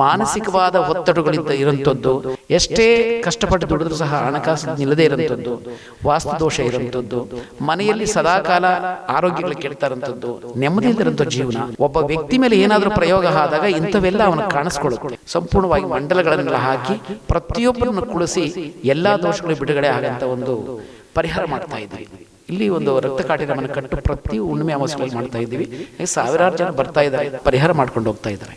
ಮಾನಸಿಕವಾದ ಒತ್ತಡಗಳಿಂದ ಇರುವಂಥದ್ದು, ಎಷ್ಟೇ ಕಷ್ಟಪಟ್ಟು ದುಡಿದ್ರು ಸಹ ಹಣಕಾಸು ನಿಲ್ಲದೇ ಇರುವಂಥದ್ದು, ವಾಸ್ತು ದೋಷ ಇರುವಂಥದ್ದು, ಮನೆಯಲ್ಲಿ ಸದಾಕಾಲ ಆರೋಗ್ಯಗಳು ಕೆಡ್ತಾ ಇರುವಂಥದ್ದು ಜೀವನ, ಒಬ್ಬ ವ್ಯಕ್ತಿ ಮೇಲೆ ಏನಾದರೂ ಪ್ರಯೋಗ ಆದಾಗ ಇಂಥವೆಲ್ಲ ಅವನು ಕಾಣಿಸ್ಕೊಳ್ಳುತ್ತೆ. ಸಂಪೂರ್ಣವಾಗಿ ಮಂಡಲಗಳನ್ನೆಲ್ಲ ಹಾಕಿ ಪ್ರತಿಯೊಬ್ಬರನ್ನು ಕುಳಿಸಿ ಎಲ್ಲ ದೋಷಗಳು ಬಿಡುಗಡೆ ಆಗಂತ ಒಂದು ಪರಿಹಾರ ಮಾಡ್ತಾ ಇದ್ದೀವಿ. ಇಲ್ಲಿ ಒಂದು ರಕ್ತ ಮನೆ ಕಟ್ಟು ಪ್ರತಿ ಹುಣ್ಣಿಮೆ ಅಮಾವಾಸ್ಯೆಗಳಲ್ಲಿ ಮಾಡ್ತಾ ಇದ್ದೀವಿ. ಸಾವಿರಾರು ಜನ ಬರ್ತಾ ಇದ್ದಾರೆ, ಪರಿಹಾರ ಮಾಡ್ಕೊಂಡು ಹೋಗ್ತಾ ಇದ್ದಾರೆ.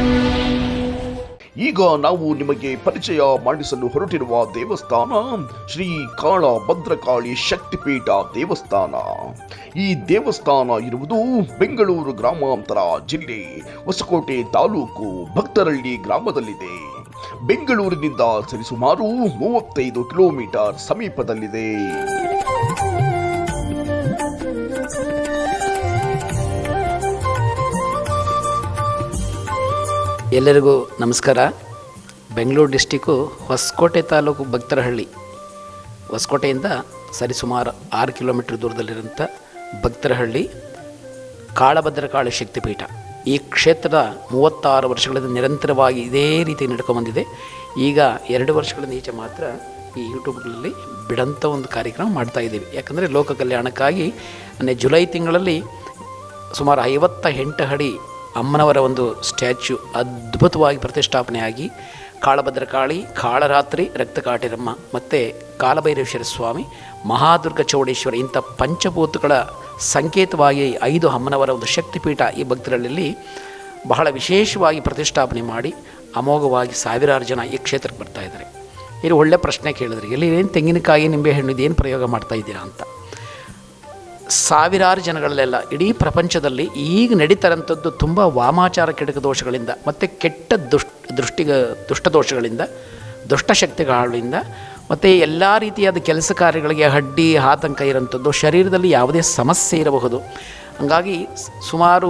ಈಗ ನಾವು ನಿಮಗೆ ಪರಿಚಯ ಮಾಡಿಸಲು ಹೊರಟಿರುವ ದೇವಸ್ಥಾನ ಶ್ರೀ ಕಾಳ ಭದ್ರಕಾಳಿ ಶಕ್ತಿಪೀಠ ದೇವಸ್ಥಾನ. ಈ ದೇವಸ್ಥಾನ ಇರುವುದು ಬೆಂಗಳೂರು ಗ್ರಾಮಾಂತರ ಜಿಲ್ಲೆ ಹೊಸಕೋಟೆ ತಾಲೂಕು ಭಕ್ತರಳ್ಳಿ ಗ್ರಾಮದಲ್ಲಿದೆ. ಬೆಂಗಳೂರಿನಿಂದ ಸರಿಸುಮಾರು ಮೂವತ್ತೈದು ಕಿಲೋಮೀಟರ್ ಸಮೀಪದಲ್ಲಿದೆ. ಎಲ್ಲರಿಗೂ ನಮಸ್ಕಾರ. ಬೆಂಗಳೂರು ಡಿಸ್ಟಿಕ್ಕು ಹೊಸಕೋಟೆ ತಾಲೂಕು ಭಕ್ತರಹಳ್ಳಿ. ಹೊಸಕೋಟೆಯಿಂದ ಸರಿಸುಮಾರು ಆರು ಕಿಲೋಮೀಟ್ರ್ ದೂರದಲ್ಲಿರುವಂಥ ಭಕ್ತರಹಳ್ಳಿ ಕಾಳಭದ್ರಕಾಳಿ ಶಕ್ತಿಪೀಠ. ಈ ಕ್ಷೇತ್ರದ ಮೂವತ್ತಾರು ವರ್ಷಗಳಿಂದ ನಿರಂತರವಾಗಿ ಇದೇ ರೀತಿ ನಡ್ಕೊಂಬಂದಿದೆ ಈಗ ಎರಡು ವರ್ಷಗಳಿಂದ ಈಚೆ ಮಾತ್ರ ಈ ಯೂಟ್ಯೂಬ್ಗಳಲ್ಲಿ ಬಿಡಂಥ ಒಂದು ಕಾರ್ಯಕ್ರಮ ಮಾಡ್ತಾ ಇದ್ದೀವಿ. ಯಾಕಂದರೆ ಲೋಕ ಕಲ್ಯಾಣಕ್ಕಾಗಿ ಜುಲೈ ತಿಂಗಳಲ್ಲಿ ಸುಮಾರು ಐವತ್ತ ಎಂಟು ಅಡಿ ಅಮ್ಮನವರ ಒಂದು ಸ್ಟ್ಯಾಚ್ಯು ಅದ್ಭುತವಾಗಿ ಪ್ರತಿಷ್ಠಾಪನೆಯಾಗಿ ಕಾಳಭದ್ರಕಾಳಿ, ಕಾಳರಾತ್ರಿ, ರಕ್ತಕಾಟಿರಮ್ಮ, ಮತ್ತು ಕಾಲಭೈರೇಶ್ವರ ಸ್ವಾಮಿ, ಮಹಾದುರ್ಗ ಚೌಡೇಶ್ವರ ಇಂಥ ಪಂಚಭೂತಗಳ ಸಂಕೇತವಾಗಿ ಐದು ಅಮ್ಮನವರ ಒಂದು ಶಕ್ತಿಪೀಠ ಈ ಭಕ್ತರಲ್ಲಿ ಬಹಳ ವಿಶೇಷವಾಗಿ ಪ್ರತಿಷ್ಠಾಪನೆ ಮಾಡಿ ಅಮೋಘವಾಗಿ ಸಾವಿರಾರು ಜನ ಈ ಕ್ಷೇತ್ರಕ್ಕೆ ಬರ್ತಾ ಇದ್ದಾರೆ. ಇಲ್ಲಿ ಒಳ್ಳೆ ಪ್ರಶ್ನೆ ಕೇಳಿದ್ರಿ. ಇಲ್ಲಿ ಏನು ತೆಂಗಿನಕಾಯಿ, ನಿಂಬೆಹಣ್ಣು, ಇದೇನು ಪ್ರಯೋಗ ಮಾಡ್ತಾ ಇದ್ದೀರಾ ಅಂತ. ಸಾವಿರಾರು ಜನಗಳಲ್ಲೆಲ್ಲ ಇಡೀ ಪ್ರಪಂಚದಲ್ಲಿ ಈಗ ನಡೀತಾರಂಥದ್ದು ತುಂಬ ವಾಮಾಚಾರ ಕೆಡಕ ದೋಷಗಳಿಂದ, ಮತ್ತು ಕೆಟ್ಟ ದುಷ್ಟ ದೃಷ್ಟಿಗ ದುಷ್ಟದೋಷಗಳಿಂದ ದುಷ್ಟಶಕ್ತಿಗಳಿಂದ ಮತ್ತು ಎಲ್ಲ ರೀತಿಯಾದ ಕೆಲಸ ಕಾರ್ಯಗಳಿಗೆ ಅಡ್ಡಿ ಆತಂಕ ಇರೋಂಥದ್ದು ಶರೀರದಲ್ಲಿ ಯಾವುದೇ ಸಮಸ್ಯೆ ಇರಬಹುದು. ಹಂಗಾಗಿ ಸುಮಾರು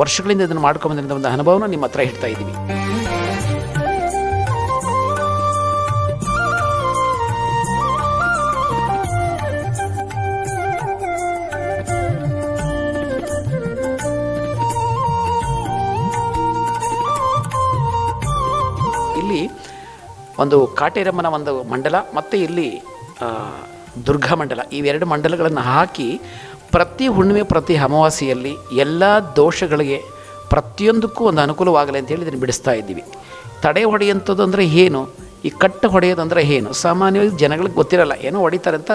ವರ್ಷಗಳಿಂದ ಇದನ್ನು ಮಾಡ್ಕೊಂಬಂದಿರೋ ಒಂದು ಅನುಭವನ ನಿಮ್ಮ ಹತ್ರ ಹೇಳ್ತಾ ಇದ್ದೀವಿ. ಒಂದು ಕಾಟೇರಮ್ಮನ ಒಂದು ಮಂಡಲ ಮತ್ತು ಇಲ್ಲಿ ದುರ್ಗಾ ಮಂಡಲ. ಇವೆರಡು ಮಂಡಲಗಳನ್ನು ಹಾಕಿ ಪ್ರತಿ ಹುಣ್ಣಿಮೆ, ಪ್ರತಿ ಅಮಾವಾಸ್ಯೆಯಲ್ಲಿ ಎಲ್ಲ ದೋಷಗಳಿಗೆ ಪ್ರತಿಯೊಂದಕ್ಕೂ ಒಂದು ಅನುಕೂಲವಾಗಲಿ ಅಂತೇಳಿ ಇದನ್ನು ಬಿಡಿಸ್ತಾ ಇದ್ದೀವಿ. ತಡೆ ಹೊಡೆಯುವಂಥದ್ದು ಅಂದರೆ ಏನು? ಈ ಕಟ್ಟು ಹೊಡೆಯೋದಂದರೆ ಏನು? ಸಾಮಾನ್ಯವಾಗಿ ಜನಗಳಿಗೆ ಗೊತ್ತಿರಲ್ಲ. ಏನೋ ಹೊಡಿತಾರೆ ಅಂತ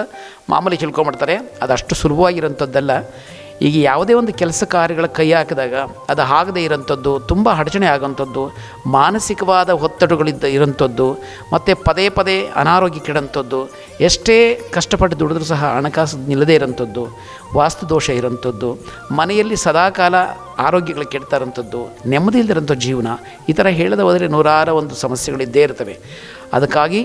ಮಾಮೂಲಿ ತಿಳ್ಕೊಂಬಿಡ್ತಾರೆ ಅದಷ್ಟು ಸುಲಭವಾಗಿರೋಂಥದ್ದಲ್ಲ. ಈಗ ಯಾವುದೇ ಒಂದು ಕೆಲಸ ಕಾರ್ಯಗಳ ಕೈ ಹಾಕಿದಾಗ ಅದು ಆಗದೇ ಇರೋಂಥದ್ದು, ತುಂಬ ಅಡಚಣೆ ಆಗೋಂಥದ್ದು ಮಾನಸಿಕವಾದ ಒತ್ತಡಗಳಿದ್ದ ಇರೋಂಥದ್ದು, ಮತ್ತು ಪದೇ ಪದೇ ಅನಾರೋಗ್ಯ ಕೆಡೋಂಥದ್ದು, ಎಷ್ಟೇ ಕಷ್ಟಪಟ್ಟು ದುಡಿದ್ರೂ ಸಹ ಹಣಕಾಸು ನಿಲ್ಲದೇ ಇರೋಂಥದ್ದು, ವಾಸ್ತು ದೋಷ ಇರೋಂಥದ್ದು, ಮನೆಯಲ್ಲಿ ಸದಾಕಾಲ ಆರೋಗ್ಯಗಳು ಕೆಡ್ತಾ ಇರೋಂಥದ್ದು, ನೆಮ್ಮದಿ ಇಲ್ದಿರೋಂಥ ಜೀವನ, ಈ ಥರ ಹೇಳದ ಹೋದರೆ ನೂರಾರು ಒಂದು ಸಮಸ್ಯೆಗಳಿದ್ದೇ ಇರ್ತವೆ. ಅದಕ್ಕಾಗಿ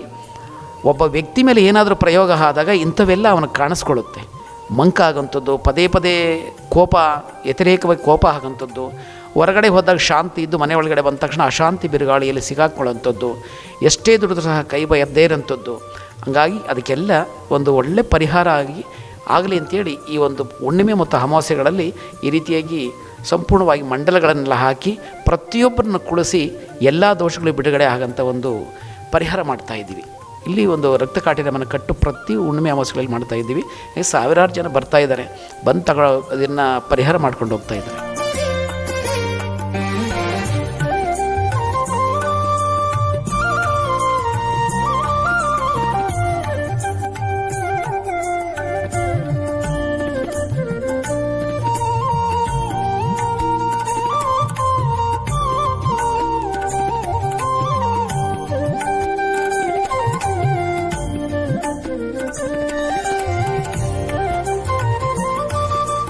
ಒಬ್ಬ ವ್ಯಕ್ತಿ ಮೇಲೆ ಏನಾದರೂ ಪ್ರಯೋಗ ಆದಾಗ ಇಂಥವೆಲ್ಲ ಅವನಿಗೆ ಕಾಣಿಸ್ಕೊಳ್ಳುತ್ತೆ. ಮಂಕ ಆಗೋಂಥದ್ದು ಪದೇ ಪದೇ ಕೋಪ, ವ್ಯತಿರೇಕವಾಗಿ ಕೋಪ ಆಗೋಂಥದ್ದು. ಹೊರಗಡೆ ಹೋದಾಗ ಶಾಂತಿ ಇದ್ದು ಮನೆ ಒಳಗಡೆ ಬಂದ ತಕ್ಷಣ ಅಶಾಂತಿ ಬಿರುಗಾಳಿಯಲ್ಲಿ ಸಿಗಾಕೊಳ್ಳೋಂಥದ್ದು ಎಷ್ಟೇ ದುಡಿದ್ರೂ ಸಹ ಕೈ ಎದ್ದೇ ಇರೋಂಥದ್ದು. ಹಂಗಾಗಿ ಅದಕ್ಕೆಲ್ಲ ಒಂದು ಒಳ್ಳೆ ಪರಿಹಾರ ಆಗಿ ಆಗಲಿ ಅಂತೇಳಿ ಈ ಒಂದು ಹುಣ್ಣಿಮೆ ಮತ್ತು ಅಮಾವಾಸ್ಯೆಗಳಲ್ಲಿ ಈ ರೀತಿಯಾಗಿ ಸಂಪೂರ್ಣವಾಗಿ ಮಂಡಲಗಳನ್ನೆಲ್ಲ ಹಾಕಿ ಪ್ರತಿಯೊಬ್ಬರನ್ನು ಕುಳಿಸಿ ಎಲ್ಲ ದೋಷಗಳು ಬಿಡುಗಡೆ ಆಗಂಥ ಒಂದು ಪರಿಹಾರ ಮಾಡ್ತಾ ಇದ್ದೀವಿ. ಇಲ್ಲಿ ಒಂದು ರಕ್ತ ಕಾಠಿಣ್ಯವನ್ನು ಕಟ್ಟು ಪ್ರತಿ ಹುಣ್ಣಿಮೆ ಅಮಾವಾಸ್ಯಗಳಲ್ಲಿ ಮಾಡ್ತಾ ಇದ್ದೀವಿ. ಸಾವಿರಾರು ಜನ ಬರ್ತಾ ಇದ್ದಾರೆ. ಬಂದು ತಗೊಳ್ಳೋ ಅದನ್ನು ಪರಿಹಾರ ಮಾಡ್ಕೊಂಡು ಹೋಗ್ತಾ ಇದ್ದಾರೆ.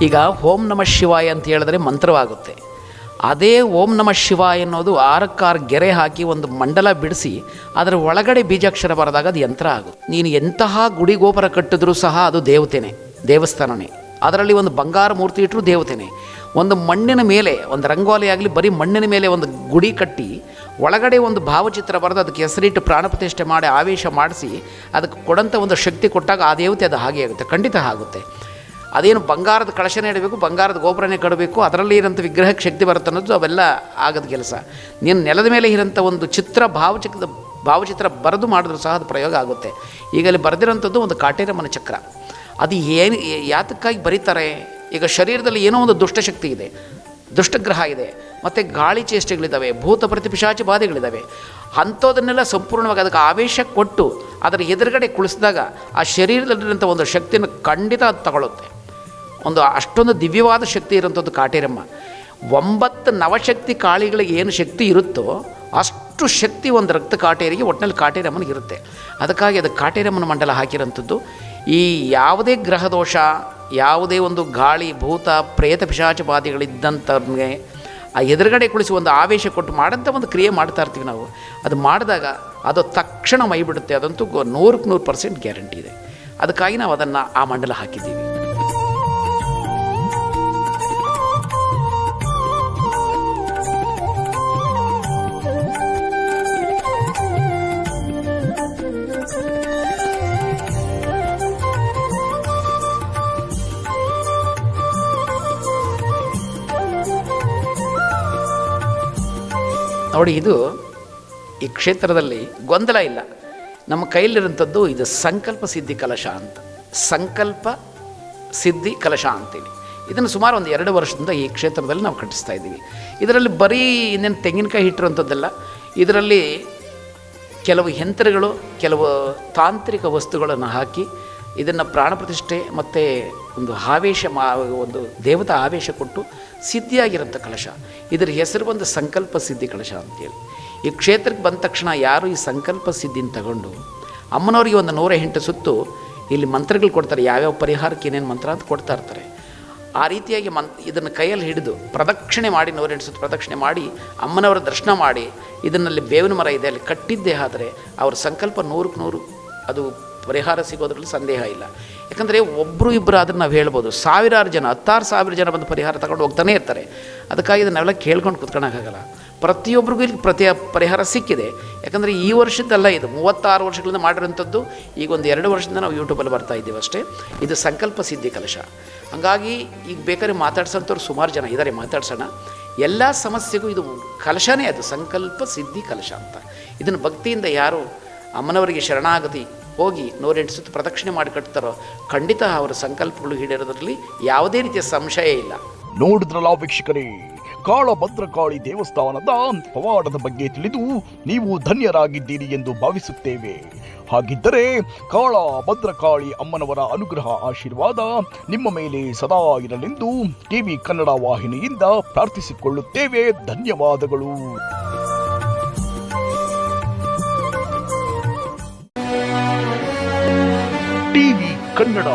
ಈಗ ಓಂ ನಮ ಶಿವಾಯ ಅಂತ ಹೇಳಿದ್ರೆ ಮಂತ್ರವಾಗುತ್ತೆ. ಅದೇ ಓಂ ನಮ ಶಿವಾಯ ಅನ್ನೋದು ಆರಕ್ಕಾರು ಗೆರೆ ಹಾಕಿ ಒಂದು ಮಂಡಲ ಬಿಡಿಸಿ ಅದರ ಒಳಗಡೆ ಬೀಜಾಕ್ಷರ ಬರೆದಾಗ ಅದು ಯಂತ್ರ ಆಗುತ್ತೆ. ನೀನು ಎಂತಹ ಗುಡಿ ಗೋಪುರ ಕಟ್ಟಿದ್ರೂ ಸಹ ಅದು ದೇವತೆನೇ, ದೇವಸ್ಥಾನನೇ. ಅದರಲ್ಲಿ ಒಂದು ಬಂಗಾರ ಮೂರ್ತಿ ಇಟ್ಟರು ದೇವತೆನೆ. ಒಂದು ಮಣ್ಣಿನ ಮೇಲೆ, ಒಂದು ರಂಗೋಲಿ ಆಗಲಿ, ಬರೀ ಮಣ್ಣಿನ ಮೇಲೆ ಒಂದು ಗುಡಿ ಕಟ್ಟಿ ಒಳಗಡೆ ಒಂದು ಭಾವಚಿತ್ರ ಬರೆದು ಅದಕ್ಕೆ ಹೆಸರಿಟ್ಟು ಪ್ರಾಣ ಪ್ರತಿಷ್ಠೆ ಮಾಡಿ, ಆವೇಶ ಮಾಡಿಸಿ ಅದಕ್ಕೆ ಕೊಡಂಥ ಒಂದು ಶಕ್ತಿ ಕೊಟ್ಟಾಗ ಆ ದೇವತೆ ಅದು ಹಾಗೆ ಆಗುತ್ತೆ. ಖಂಡಿತ ಆಗುತ್ತೆ ಅದೇನು ಬಂಗಾರದ ಕಳಶನೇ ಇಡಬೇಕು ಬಂಗಾರದ ಗೋಪುರನೇ ಕಡಬೇಕು, ಅದರಲ್ಲಿ ಇರೋಂಥ ವಿಗ್ರಹಕ್ಕೆ ಶಕ್ತಿ ಬರುತ್ತೆ ಅನ್ನೋದು ಅವೆಲ್ಲ ಆಗದ ಕೆಲಸ. ನೀನು ನೆಲದ ಮೇಲೆ ಇರೋಂಥ ಒಂದು ಚಿತ್ರ, ಭಾವಚಿತ್ರದ, ಭಾವಚಿತ್ರ ಬರೆದು ಮಾಡಿದ್ರೂ ಸಹ ಅದು ಪ್ರಯೋಗ ಆಗುತ್ತೆ. ಈಗ ಅಲ್ಲಿ ಬರೆದಿರೋಂಥದ್ದು ಒಂದು ಕಾಟೇರಮ್ಮನ ಚಕ್ರ. ಅದು ಏನು, ಯಾತಕ್ಕಾಗಿ ಬರೀತಾರೆ? ಈಗ ಶರೀರದಲ್ಲಿ ಏನೋ ಒಂದು ದುಷ್ಟಶಕ್ತಿ ಇದೆ. ದುಷ್ಟಗ್ರಹ ಇದೆ. ಮತ್ತು ಗಾಳಿ ಚೇಷ್ಟೆಗಳಿದ್ದಾವೆ, ಭೂತ ಪ್ರತಿಪಿಶಾಚಿ ಬಾಧೆಗಳಿದ್ದಾವೆ. ಅಂಥದನ್ನೆಲ್ಲ ಸಂಪೂರ್ಣವಾಗಿ ಅದಕ್ಕೆ ಆವೇಶ ಕೊಟ್ಟು, ಅದರ ಎದುರುಗಡೆ ಕುಳಿಸಿದಾಗ ಆ ಶರೀರದಲ್ಲಿರುವಂಥ ಒಂದು ಶಕ್ತಿಯನ್ನು ಖಂಡಿತ ಅದು ತಗೊಳ್ಳುತ್ತೆ. ಒಂದು ಅಷ್ಟೊಂದು ದಿವ್ಯವಾದ ಶಕ್ತಿ ಇರೋಂಥದ್ದು ಕಾಟೇರಮ್ಮ. ಒಂಬತ್ತು ನವಶಕ್ತಿ ಕಾಳಿಗಳಿಗೆ ಏನು ಶಕ್ತಿ ಇರುತ್ತೋ, ಅಷ್ಟು ಶಕ್ತಿ ಒಂದು ರಕ್ತ ಕಾಟೇರಿಗೆ ಒಟ್ಟಿನಲ್ಲಿ ಕಾಟೇರಮ್ಮನಿಗೆ ಇರುತ್ತೆ. ಅದಕ್ಕಾಗಿ ಅದು ಕಾಟೇರಮ್ಮನ ಮಂಡಲ ಹಾಕಿರೋಂಥದ್ದು ಈ ಯಾವುದೇ ಗ್ರಹದೋಷ ಯಾವುದೇ ಒಂದು ಗಾಳಿ, ಭೂತ, ಪ್ರೇತ, ಪಿಶಾಚ ಬಾಧೆಗಳಿದ್ದಂಥವ್ರಿಗೆ ಆ ಎದುರುಗಡೆ ಕುಳಿಸಿ ಒಂದು ಆವೇಶ ಕೊಟ್ಟು ಮಾಡೋಂಥ ಒಂದು ಕ್ರಿಯೆ ಮಾಡ್ತಾ ಇರ್ತೀವಿ ನಾವು. ಅದು ಮಾಡಿದಾಗ ಅದು ತಕ್ಷಣ ಮೈಬಿಡುತ್ತೆ ಅದಂತೂ ನೂರಕ್ಕೆ ನೂರು ಪರ್ಸೆಂಟ್ ಗ್ಯಾರಂಟಿ ಇದೆ. ಅದಕ್ಕಾಗಿ ನಾವು ಅದನ್ನು ಆ ಮಂಡಲ ಹಾಕಿದ್ದೀವಿ. ನೋಡಿ, ಇದು ಈ ಕ್ಷೇತ್ರದಲ್ಲಿ ಗೊಂದಲ ಇಲ್ಲ. ನಮ್ಮ ಕೈಲಿರೋಂಥದ್ದು ಇದು ಸಂಕಲ್ಪ ಸಿದ್ಧಿ ಕಲಶ ಅಂತ. ಸಂಕಲ್ಪ ಸಿದ್ಧಿ ಕಲಶ ಅಂತೀವಿ. ಇದನ್ನು ಸುಮಾರು ಒಂದು ಎರಡು ವರ್ಷದಿಂದ ಈ ಕ್ಷೇತ್ರದಲ್ಲಿ ನಾವು ಕಟ್ಟಿಸ್ತಾ ಇದ್ದೀವಿ. ಇದರಲ್ಲಿ ಬರೀ ಇನ್ನೇನು ತೆಂಗಿನಕಾಯಿ ಇಟ್ಟಿರುವಂಥದ್ದಲ್ಲ ಇದರಲ್ಲಿ ಕೆಲವು ಯಂತ್ರಗಳು, ಕೆಲವು ತಾಂತ್ರಿಕ ವಸ್ತುಗಳನ್ನು ಹಾಕಿ ಇದನ್ನು ಪ್ರಾಣ ಪ್ರತಿಷ್ಠೆ ಮತ್ತು ಒಂದು ಆವೇಶ ಮಾ, ಒಂದು ದೇವತಾ ಆವೇಶ ಕೊಟ್ಟು ಸಿದ್ಧಿಯಾಗಿರೋಂಥ ಕಲಶ. ಇದರ ಹೆಸರು ಒಂದು ಸಂಕಲ್ಪ ಸಿದ್ಧಿ ಕಲಶ ಅಂತೇಳಿ. ಈ ಕ್ಷೇತ್ರಕ್ಕೆ ಬಂದ ತಕ್ಷಣ ಯಾರು ಈ ಸಂಕಲ್ಪ ಸಿದ್ಧಿನ ತಗೊಂಡು, ಅಮ್ಮನವ್ರಿಗೆ ಒಂದು ನೂರ ಎಂಟು ಸುತ್ತು ಇಲ್ಲಿ ಮಂತ್ರಗಳು ಕೊಡ್ತಾರೆ, ಯಾವ್ಯಾವ ಪರಿಹಾರಕ್ಕೆ ಏನೇನು ಮಂತ್ರ ಅಂತ ಕೊಡ್ತಾ ಇರ್ತಾರೆ. ಆ ರೀತಿಯಾಗಿ ಮಂತ್ ಇದನ್ನು ಕೈಯಲ್ಲಿ ಹಿಡಿದು ಪ್ರದಕ್ಷಿಣೆ ಮಾಡಿ ನೂರೆಂಟು ಸುತ್ತು ಪ್ರದಕ್ಷಿಣೆ ಮಾಡಿ, ಅಮ್ಮನವರ ದರ್ಶನ ಮಾಡಿ, ಇದನ್ನಲ್ಲಿ ಬೇವಿನ ಮರ ಇದೆ, ಅಲ್ಲಿ ಕಟ್ಟಿದ್ದೇ ಆದರೆ ಅವ್ರ ಸಂಕಲ್ಪ ನೂರಕ್ಕೆ ನೂರು, ಅದು ಪರಿಹಾರ ಸಿಗೋದ್ರಲ್ಲಿ ಸಂದೇಹ ಇಲ್ಲ. ಯಾಕಂದರೆ ಒಬ್ಬರು ಇಬ್ಬರು ಅದನ್ನು ನಾವು ಹೇಳ್ಬೋದು, ಸಾವಿರಾರು ಜನ, ಹತ್ತಾರು ಸಾವಿರ ಜನ ಬಂದು ಪರಿಹಾರ ತಗೊಂಡು ಹೋಗ್ತಾನೆ ಇರ್ತಾರೆ. ಅದಕ್ಕಾಗಿ ಇದನ್ನೆಲ್ಲ ಕೇಳ್ಕೊಂಡು ಕೂತ್ಕೊಳಕ್ಕಾಗಲ್ಲ ಪ್ರತಿಯೊಬ್ಬರಿಗೂ ಇಲ್ಲಿ ಪ್ರತಿ ಪರಿಹಾರ ಸಿಕ್ಕಿದೆ. ಯಾಕಂದರೆ ಈ ವರ್ಷದ್ದಲ್ಲ ಇದು, ಮೂವತ್ತಾರು ವರ್ಷಗಳಿಂದ ಮಾಡಿರೋಂಥದ್ದು ಈಗ ಒಂದು ಎರಡು ವರ್ಷದಿಂದ ನಾವು ಯೂಟ್ಯೂಬಲ್ಲಿ ಬರ್ತಾ ಇದ್ದೀವಿ ಅಷ್ಟೇ. ಇದು ಸಂಕಲ್ಪ ಸಿದ್ಧಿ ಕಲಶ. ಹಾಗಾಗಿ ಈಗ ಬೇಕಾದ್ರೆ ಮಾತಾಡ್ಸೋಂಥವ್ರು ಸುಮಾರು ಜನ ಇದ್ದಾರೆ ಮಾತಾಡ್ಸೋಣ. ಎಲ್ಲ ಸಮಸ್ಯೆಗೂ ಇದು ಕಲಶನೇ ಅದು, ಸಂಕಲ್ಪ ಸಿದ್ಧಿ ಕಲಶ ಅಂತ. ಇದನ್ನು ಭಕ್ತಿಯಿಂದ ಯಾರು ಅಮ್ಮನವರಿಗೆ ಶರಣಾಗತಿ ಹೋಗಿ ನೂರೆಂಟು ಸುತ್ತು ಪ್ರದಕ್ಷಿಣೆ ಮಾಡಿ ಕಟ್ತಾರೋ, ಖಂಡಿತ ಅವರ ಸಂಕಲ್ಪಗಳು ಈಡೇರೋದ್ರಲ್ಲಿ ಯಾವುದೇ ರೀತಿಯ ಸಂಶಯ ಇಲ್ಲ. ನೋಡಿದ್ರಲ್ಲ ವೀಕ್ಷಕರೇ, ಕಾಳಭದ್ರಕಾಳಿ ದೇವಸ್ಥಾನದ ಪವಾಡದ ಬಗ್ಗೆ ತಿಳಿದು ನೀವು ಧನ್ಯರಾಗಿದ್ದೀರಿ ಎಂದು ಭಾವಿಸುತ್ತೇವೆ. ಹಾಗಿದ್ದರೆ ಕಾಳ ಭದ್ರಕಾಳಿ ಅಮ್ಮನವರ ಅನುಗ್ರಹ ಆಶೀರ್ವಾದ ನಿಮ್ಮ ಮೇಲೆ ಸದಾ ಇರಲೆಂದು ಟಿವಿ ಕನ್ನಡ ವಾಹಿನಿಯಿಂದ ಪ್ರಾರ್ಥಿಸಿಕೊಳ್ಳುತ್ತೇವೆ. ಧನ್ಯವಾದಗಳು. ಕನ್ನಡ.